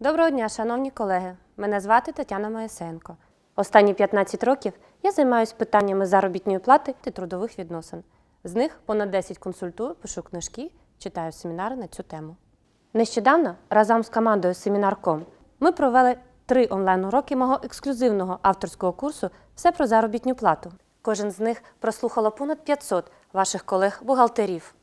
Доброго дня, шановні колеги. Мене звати Тетяна Моєсенко. Останні 15 років я займаюся питаннями заробітної плати та трудових відносин. З них понад 10 консультую, пишу книжки, читаю семінари на цю тему. Нещодавно разом з командою Семінар.ком ми провели три онлайн-уроки мого ексклюзивного авторського курсу Все про заробітну плату. Кожен з них прослухало понад 500 ваших колег-бухгалтерів.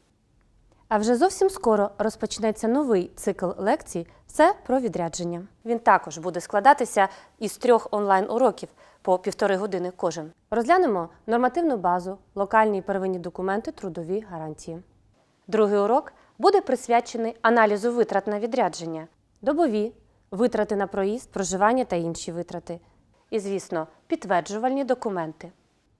А вже зовсім скоро розпочнеться новий цикл лекцій Все про відрядження. Він також буде складатися із трьох онлайн-уроків по півтори години кожен. Розглянемо нормативну базу, локальні первинні документи, трудові гарантії. Другий урок буде присвячений аналізу витрат на відрядження, добові, витрати на проїзд, проживання та інші витрати. І, звісно, підтверджувальні документи.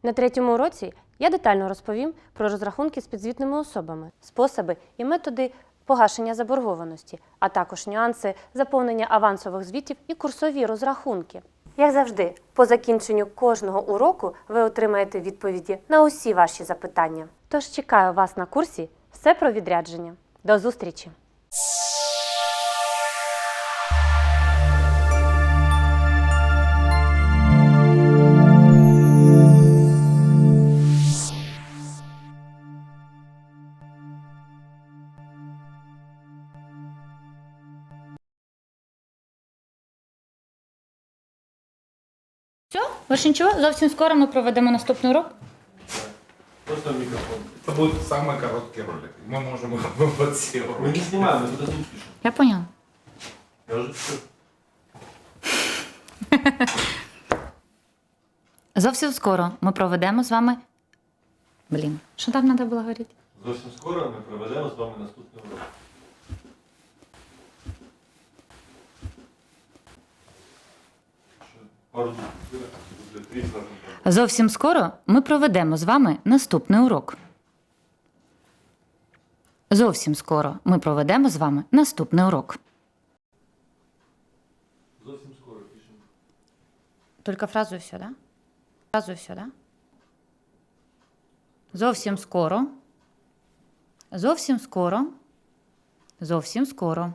На третьому уроці я детально розповім про розрахунки з підзвітними особами, способи і методи погашення заборгованості, а також нюанси заповнення авансових звітів і курсові розрахунки. Як завжди, по закінченню кожного уроку ви отримаєте відповіді на усі ваші запитання. Тож чекаю вас на курсі все про відрядження. До зустрічі! Все, більше нічого. Зовсім скоро ми проведемо наступний урок. Просто микрофон. Это будет самый короткий ролик. Мы можем вот все Мы уроки. не снимаем, мы туда звук пишем. Я поняла. Я уже пишу. Зовсім скоро ми проведемо з вами. Блін, що там треба було говорити? Зовсім скоро ми проведемо з вами наступний урок. Зовсім скоро ми проведемо з вами наступний урок. Зовсім скоро ми проведемо з вами наступний урок. Зовсім скоро пишемо. Тільки фразу і все, да? Фразу і все, да? Зовсім скоро. Зовсім скоро. Зовсім скоро.